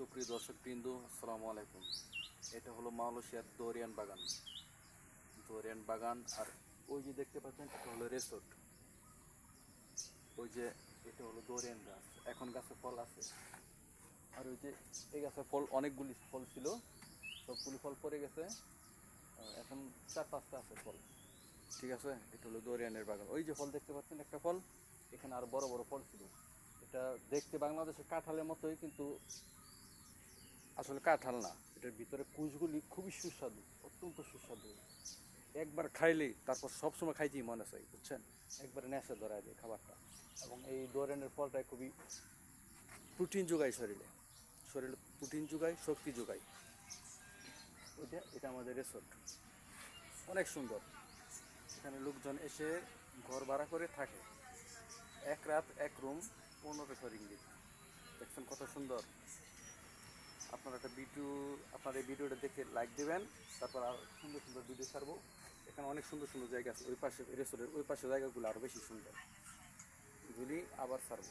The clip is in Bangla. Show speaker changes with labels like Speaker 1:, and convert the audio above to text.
Speaker 1: সুপ্রিয় দর্শক বিন্দু আসসালামু আলাইকুম। এটা হলো মালয়েশিয়ার দোরিয়ান বাগান। দোরিয়ান বাগান আর ওই যে দেখতে পাচ্ছেন, এটা হলো রেসোর্ট ওই যে এটা হলো দোরিয়ান গাছ। এখন গাছে ফল আছে। আর ওই যে এই গাছে ফল অনেকগুলি ফল ছিল। সবগুলি ফল পড়ে গেছে। এখন চার পাঁচটা আছে ফল। ঠিক আছে? এটা হলো দোরিয়ানের বাগান। ওই যে ফল দেখতে পাচ্ছেন, একটা ফল। এখানে আর বড় বড় ফল ছিল। এটা দেখতে বাংলাদেশের কাঁঠালের মতোই, কিন্তু আসলে কাঁঠাল না, এটার ভিতরে কুচগুলি খুবই সুস্বাদু, অত্যন্ত সুস্বাদু। একবার খাইলেই তারপর সবসময় খাইতেই মনে চাই বুঝছেন? একবার নেশা ধরায় দেয় খাবারটা। এবং এই দোরেনের ফলটা খুবই প্রোটিন যোগায় শরীরে। শরীরে প্রোটিন যোগায়, শক্তি যোগায়। ওইটা, এটা আমাদের রেসর্ট। অনেক সুন্দর। এখানে লোকজন এসে ঘর ভাড়া করে থাকে। এক রাত, এক রুম পনেরোশো রিঙ্গিত দেখছেন কত সুন্দর? একটা আপনার এই ভিডিওটা দেখে লাইক দেবেন, তারপর আর সুন্দর সুন্দর ভিডিও ছাড়বো। এখানে অনেক সুন্দর সুন্দর জায়গা আছে, ওই পাশে রেস্টুরেন্ট ওই পাশে জায়গাগুলো আরও বেশি সুন্দর। এগুলি আবার ছাড়বো।